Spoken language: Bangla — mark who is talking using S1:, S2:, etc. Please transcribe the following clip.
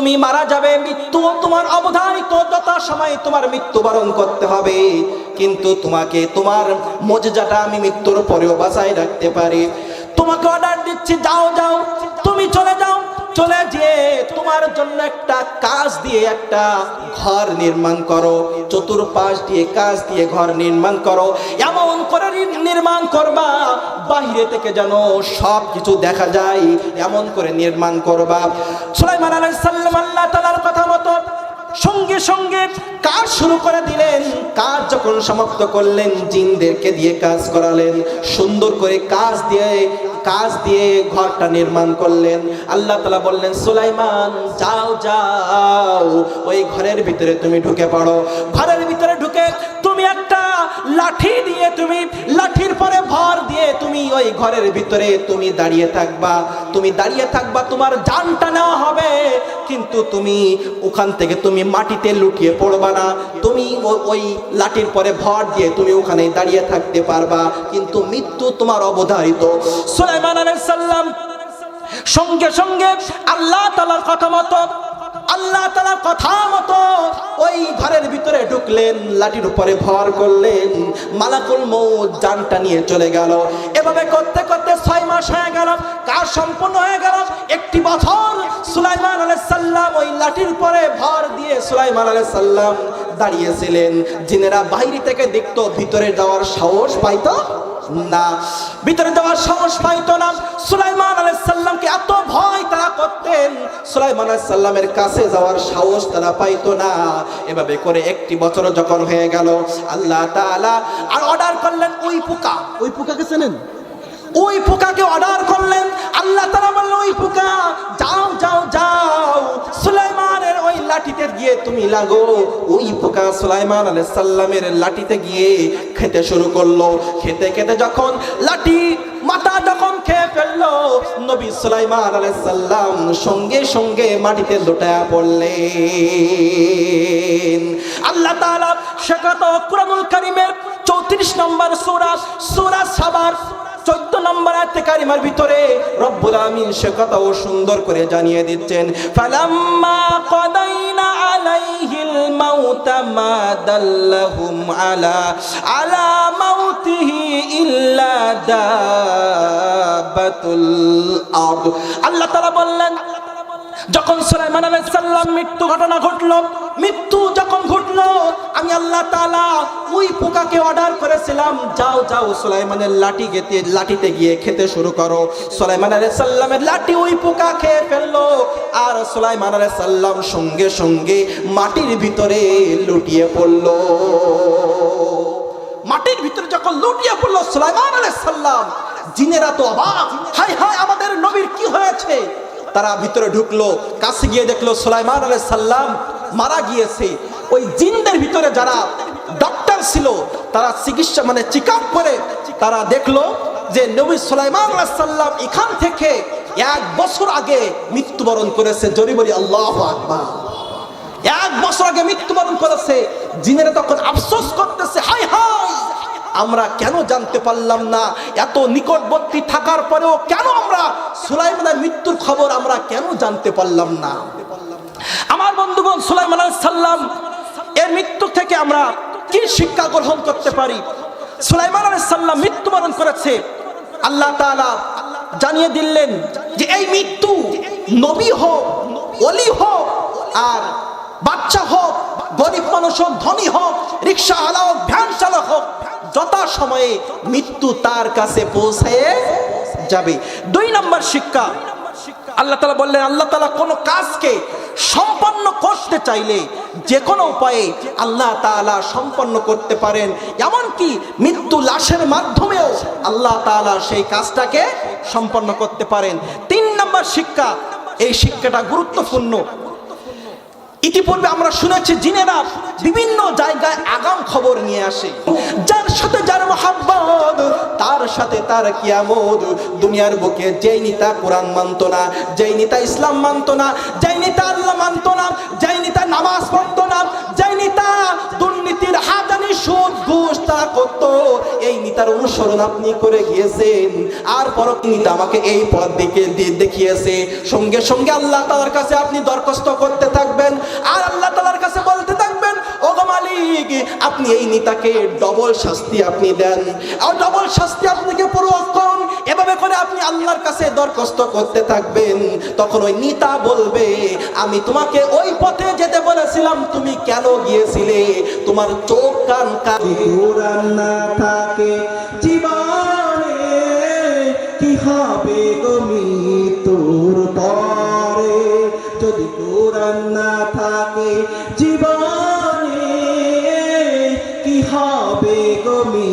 S1: তুমি মারা যাবে মৃত্যু তোমার অবধারিত যথা সময় তোমার মৃত্যুবরণ করতে হবে। কিন্তু তোমাকে তোমার মজাটা আমি মৃত্যুর পরেও বাঁচাই রাখতে পারি। তোমাকে অর্ডার দিচ্ছি, যাও যাও, তুমি চলে যাও। চলে যেয়ে তোমার জন্য একটা কাজ দিয়ে একটা ঘর নির্মাণ করো। চতুর্পাশ দিয়ে কাজ দিয়ে ঘর নির্মাণ করো। এমন করে নির্মাণ করবা বাহিরে থেকে যেন সব কিছু দেখা যায়, এমন করে নির্মাণ করবা। সুলাইমান আলাইহিস সালাম আল্লাহ তাআলার কথা মতো সঙ্গে সঙ্গে কাজ শুরু করে দিলেন। কাজ যখন সমাপ্ত করলেন, জিনদেরকে দিয়ে কাজ করালেন, সুন্দর করে কাজ দিয়ে কাজ দিয়ে ঘরটা নির্মাণ করলেন। আল্লাহ তালা বললেন, সুলাইমান, যাও যাও, ওই ঘরের ভিতরে তুমি ঢুকে পড়ো। ঘরের লাঠি দিয়ে তুমি, লাঠির পরে ভর দিয়ে তুমি ওই ঘরের ভিতরে তুমি দাঁড়িয়ে থাকবা। তুমি দাঁড়িয়ে থাকবা, তোমার জানটা নেওয়া হবে। কিন্তু তুমি ওখান থেকে তুমি মাটিতে লুটিয়ে পড়বা না। তুমি ওই লাঠির পরে ভর দিয়ে তুমি ওখানে দাঁড়িয়ে থাকতে পারবা। কিন্তু মৃত্যু তোমার অবধারিত। সুলাইমান আলাইহিস সালাম সঙ্গে সঙ্গে আল্লাহ তালার কথা মতো আল্লাহ তালার কথা মতো ওই ঘরের ভিতরে ঢুকলেন, লাঠির উপরে ভর করলেন, মালাকুল মৌত জানটা নিয়ে চলে গেল। এভাবে করতে করতে ছয় মাস হয়ে গেল, কাজ সম্পূর্ণ হয়ে গেল। একটি বছর সুলাইমান আলাইহিস সাল্লাম ওই লাঠির পরে ভর দিয়ে সুলাইমান আলাইহিস সাল্লাম দাঁড়িয়েছিলেন। জিনেরা বাইরে থেকে দেখতো, ভিতরে যাওয়ার সাহস পাইতো না। ভিতরে যাওয়ার সাহস পাইতো না। সুলাইমান সুলাইমান সাল্লামের কাছে যাওয়ার সাহস তারা পাইতো না। এভাবে করে একটি বছর যখন হয়ে গেল আল্লাহ তাআলা আর অর্ডার করলেন ওই পোকা। ওই পোকাকে চেনেন? ওই পোকাকে অর্ডার করলেন। আল্লাহ তারা বললেন ওই পোকা যাও যাও যাও। সুলাইমানের ওই লাঠিতে গিয়ে তুমি লাগো। ওই পোকা সুলাইমান আলাইহিস সাল্লামের লাঠিতে গিয়ে খেতে শুরু করল। খেতে খেতে যখন লাঠি মাথা যখন খেয়ে ফেলল নবী সুলাইমান আলাইসাল্লাম সঙ্গে সঙ্গে মাটিতে লোটায়া পড়লেন। আল্লাহ তাআলা শেখাত কুরআনুল কারীমের 34 নম্বর সূরা সূরা সাবার, চোদ্দ নম্বর আয়াতে কারিমার ভিতরে রব্বুল আমিন সে কথাও সুন্দর করে জানিয়ে দিচ্ছেন ইল্লা আল্লাহ বললেন, যখন সুলাইমান আলাইহিস সালাম মৃত্যু ঘটনা ঘটলো, মৃত্যু আল্লাহ তাআলা ওই পোকাকে অর্ডার করেছিলাম, যাও যাও, সুলাইমানের লাঠি গেতে, লাঠিতে গিয়ে খেতে শুরু করো। সুলাইমান আলাইহিস সাল্লামের লাঠি ওই পোকা খেয়ে ফেলল, আর সুলাইমান আলাইহিস সালাম সঙ্গে সঙ্গে মাটির ভিতরে লুটিয়ে পড়ল। মাটির ভিতরে যখন লুটিয়ে পড়ল সুলাইমান আলাইহিস সালাম, জিনেরা তো অবাক, হায় হায়, আমাদের নবীর কি হয়েছে? তারা ভিতরে ঢুকলো, কাছে গিয়ে দেখল সুলাইমান আলাইহিস সাল্লাম মারা গিয়েছে। ওই জিনদের ভিতরে যারা ডক্টর ছিল, তারা চিকিৎসা মানে চেক করে, তারা দেখল যে নবী সুলাইমান সালাম এখান থেকে এক বছর আগে মৃত্যুবরণ করেছে। জরি বলি আল্লাহ আকবার। এক বছর আগে মৃত্যুবরণ করেছে। জিনেরা তখন আফসোস করতেছে হাই হাই আমরা কেন জানতে পারলাম না? এত নিকটবর্তী থাকার পরেও কেন আমরা সুলাইমানের মৃত্যুর খবর আমরা কেন জানতে পারলাম না? আমার বন্ধুগণ, সুলাইমান সাল্লাম মৃত্যু থেকে আমরা কি শিক্ষা গ্রহণ করতে পারি? সুলাইমান আলাইহিস সাল্লাম মৃত্যুবরণ করেছে। আল্লাহ তাআলা জানিয়ে দিলেন যে এই মৃত্যু নবী হোক অলি হোক, আর বাচ্চা হোক, গরিব মানুষ হোক, ধনী হোক, রিক্সা আলা হোক, ভ্যান চালক হোক, যথা সময়ে মৃত্যু তার কাছে পৌঁছে যাবে। দুই নম্বর শিক্ষা, আল্লাহ তালা বললেন, আল্লাহ তালা কোনো কাজকে করতে চাইলে যে কোনো উপায়ে আল্লাহ তাআলা সম্পন্ন করতে পারেন। এমনকি মৃত্যু লাশের মাধ্যমেও আল্লাহ তাআলা সেই কাজটাকে সম্পন্ন করতে পারেন। তিন নম্বর শিক্ষা, এই শিক্ষাটা গুরুত্বপূর্ণ। ইতিপূর্বে আমরা শুনেছি, জিনেরা বিভিন্ন জায়গায় আগাম খবর নিয়ে আসে। যার সাথে যার মহাব্বত, তার সাথে তার কিয়ামত। দুনিয়ার বুকে যেই নিতা কোরআন মানত না, যেই নিতা ইসলাম মানত না, যেই নিতা আল্লাহ মানত না নামাজ পড়তো না। যেই নিতা দুর্নীতির হাজানি সুদ, ঘুষ তা করত, এই নিতার অনুসরণ আপনি করে গিয়েছেন। আর পরক নিতা আমাকে এই পথ দিকে দেখিয়েছে। সঙ্গে সঙ্গে আল্লাহ তালার কাছে আপনি দরখাস্ত করতে থাকবেন। আর আল্লাহ তালার কাছে বলতে থাকবেন, ওগো মালিক, আপনি এই নিতাকে ডবল শাস্তি আপনি দেন। আর ডবল শাস্তি আপনাকে প্রয়োগ করুন এভাবে আপনি আল্লাহর কাছে দরখাস্ত করতে থাকবেন, তখন ওই নিতা বলবে, আমি তোমাকে ওই পথে যেতে বলেছিলাম, তুমি কেন গিয়েছিলে? তোমার চোখ, কান
S2: না থাকে কি হবে গমি তোর তরে যদি কোরআন না থাকে, জীবনে কি হবে গমি